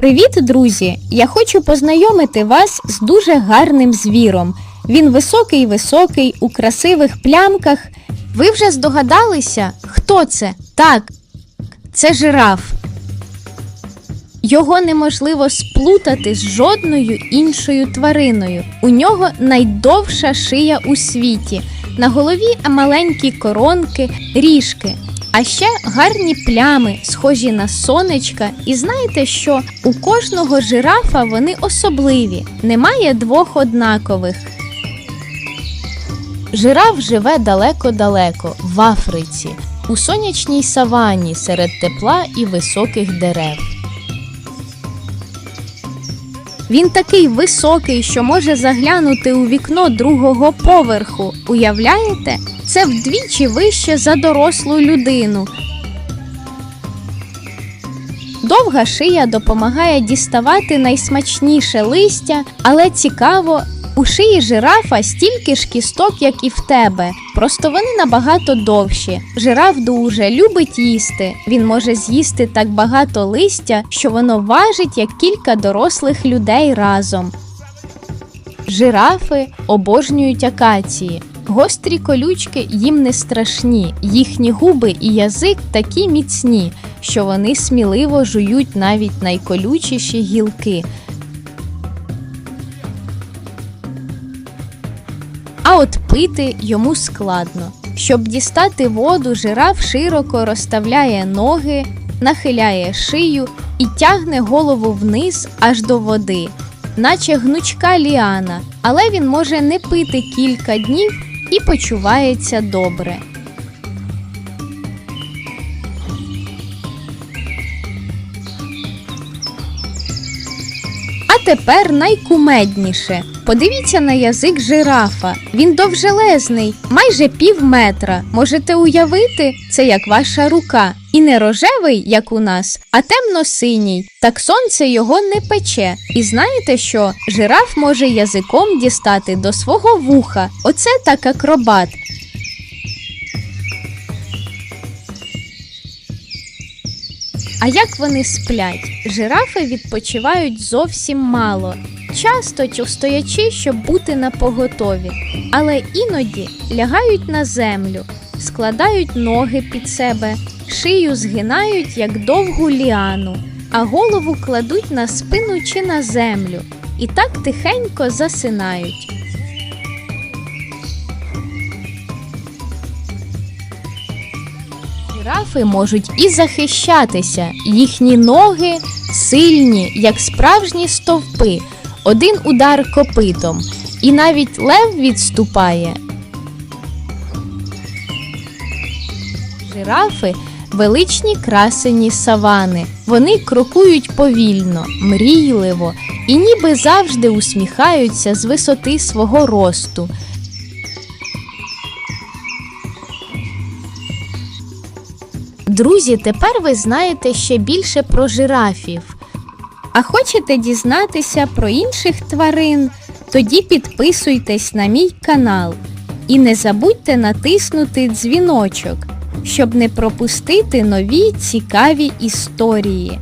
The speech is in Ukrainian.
Привіт, друзі! Я хочу познайомити вас з дуже гарним звіром. Він високий високий, у красивих плямках. Ви вже здогадалися, хто це? Так, це жираф. Його неможливо сплутати з жодною іншою твариною. У нього найдовша шия у світі. На голові маленькі коронки, ріжки. А ще гарні плями, схожі на сонечка. І знаєте що? У кожного жирафа вони особливі. Немає двох однакових. Жираф живе далеко-далеко, в Африці, у сонячній савані серед тепла і високих дерев. Він такий високий, що може заглянути у вікно другого поверху. Уявляєте? Це вдвічі вище за дорослу людину. Довга шия допомагає діставати найсмачніше листя, але цікаво, у шиї жирафа стільки ж кісток, як і в тебе. Просто вони набагато довші. Жираф дуже любить їсти. Він може з'їсти так багато листя, що воно важить як кілька дорослих людей разом. Жирафи обожнюють акації. Гострі колючки їм не страшні, їхні губи і язик такі міцні, що вони сміливо жують навіть найколючіші гілки. А от пити йому складно. Щоб дістати воду, жираф широко розставляє ноги, нахиляє шию і тягне голову вниз аж до води, наче гнучка ліана, але він може не пити кілька днів і почувається добре. А тепер найкумедніше. Подивіться на язик жирафа. Він довжелезний, майже пів метра. Можете уявити, це як ваша рука. І не рожевий, як у нас, а темно-синій. Так сонце його не пече. І знаєте що? Жираф може язиком дістати до свого вуха. Оце так акробат. А як вони сплять? Жирафи відпочивають зовсім мало, часто чу- стоячи, щоб бути на поготові, але іноді лягають на землю, складають ноги під себе, шию згинають як довгу ліану, а голову кладуть на спину чи на землю, і так тихенько засинають. Жирафи можуть і захищатися, їхні ноги сильні, як справжні стовпи, один удар копитом, і навіть лев відступає. Жирафи величні красені савани. Вони крокують повільно, мрійливо і ніби завжди усміхаються з висоти свого росту. Друзі, тепер ви знаєте ще більше про жирафів. А хочете дізнатися про інших тварин? Тоді підписуйтесь на мій канал і не забудьте натиснути дзвіночок, щоб не пропустити нові цікаві історії.